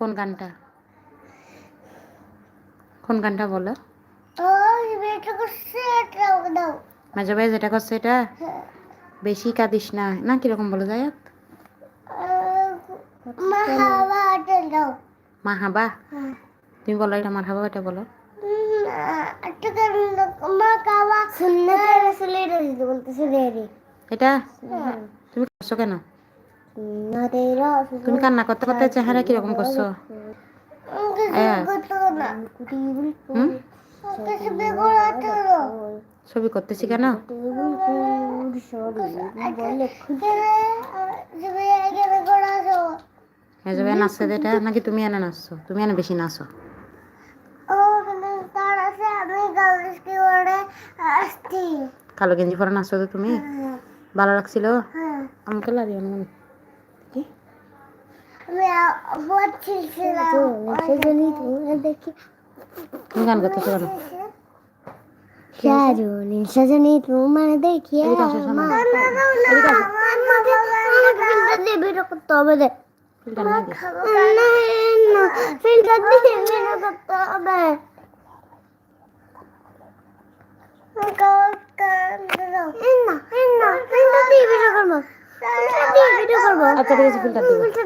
কোন গানটা? কোন গানটা বলো? মাঝে ভাই যেটা করছে এটা? হ্যাঁ। বেশি কাঁদিস না। না কীরকম বলো যায়াত মা হাওয়া এটা দাও। মা হাবা হ্যাঁ। তুমি বলো এটা মার হাবা এটা বলো। এটা? তুমি করছ কেন? তুমি কান্না করতে করতে চেহারা কীরকম করছ? ছবি করতেছি কেন? ভাই নাচছে এটা নাকি তুমি এনে নাচছো? তুমি এনে বেশি নাচো? কালো গেঞ্জি পরে নাচছো তো তুমি? ভালো লাগছিল? আমাকে লাগিও না। কি তুমি গান করতেছো কেন সাজনি সাজনি তোমার দেখি এদিকে আসো, শোনো। ভিডিও করতে হবে দে ফিল্টার না আচ্ছা ঠিক আছে ফিল্টার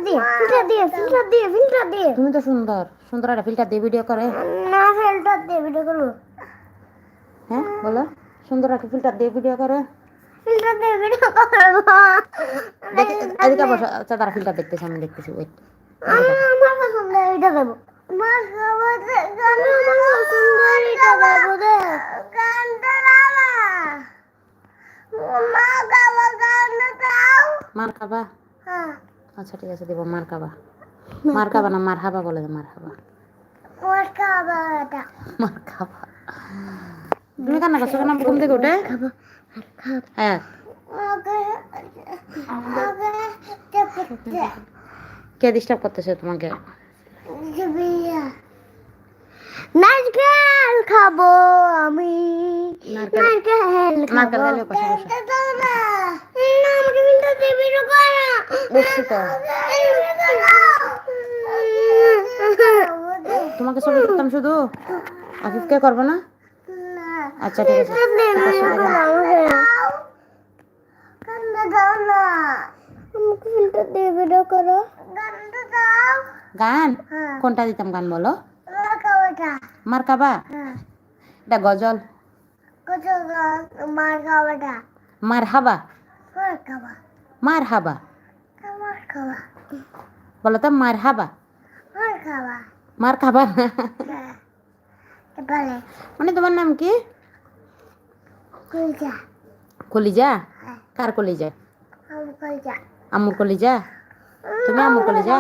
দিয়ে। ফিল্টার দিয়ে ফিল্টার দিয়ে ফিল্টার দিয়ে তুমি তো সুন্দর সুন্দর একটা ফিল্টার দিয়ে ভিডিও করে। না ফিল্টার দিয়ে ভিডিও করব। হ্যাঁ বলো। সুন্দর একটা ফিল্টার দিয়ে ভিডিও করে। ফিল্টার দিয়ে ভিডিও করব। দেখে এদিকে বসো। আচ্ছা তারা ফিল্টার দেখতেছি আমি দেখতেছি ওয়েট আমি আমার পছন্দ এটা দেবো। মা খাবার গান আমার পছন্দ এটা দেবো দে মার খাবা? হ্যাঁ। আচ্ছা ঠিক আছে দেবো মার খাবা। মার খাবা না মার হাবা বলে দে, মার হাবা আমার খাবারটা মার খাবা। তুমি কান্না করছ কেন? ঘুম থেকে উঠে? হ্যাঁ। কে ডিস্টার্ব করতেছে তোমাকে? নারকেল খাব আমি। নারকেল নারকেল খাব গালের পাশে বসো এটা দাও না না আমাকে বিনতে দিবি না তোমাকে ছবি করতাম শুধু? আফিফকে করব না? আচ্ছা ঠিক আছে। গান? কোনটা দিতাম গান বলো? খাওয়াটা মার খাবা হ্যাঁ এটা গজল। কত মার হাবা খাওয়া বলো তো মার হাবা মার খাওয়া মার খাবা বলে মানে তোমার নাম কি কলিজা কলিজা কার কলিজা আমুর কলিজা আমুর কলিজা তুমি আমুর কলিজা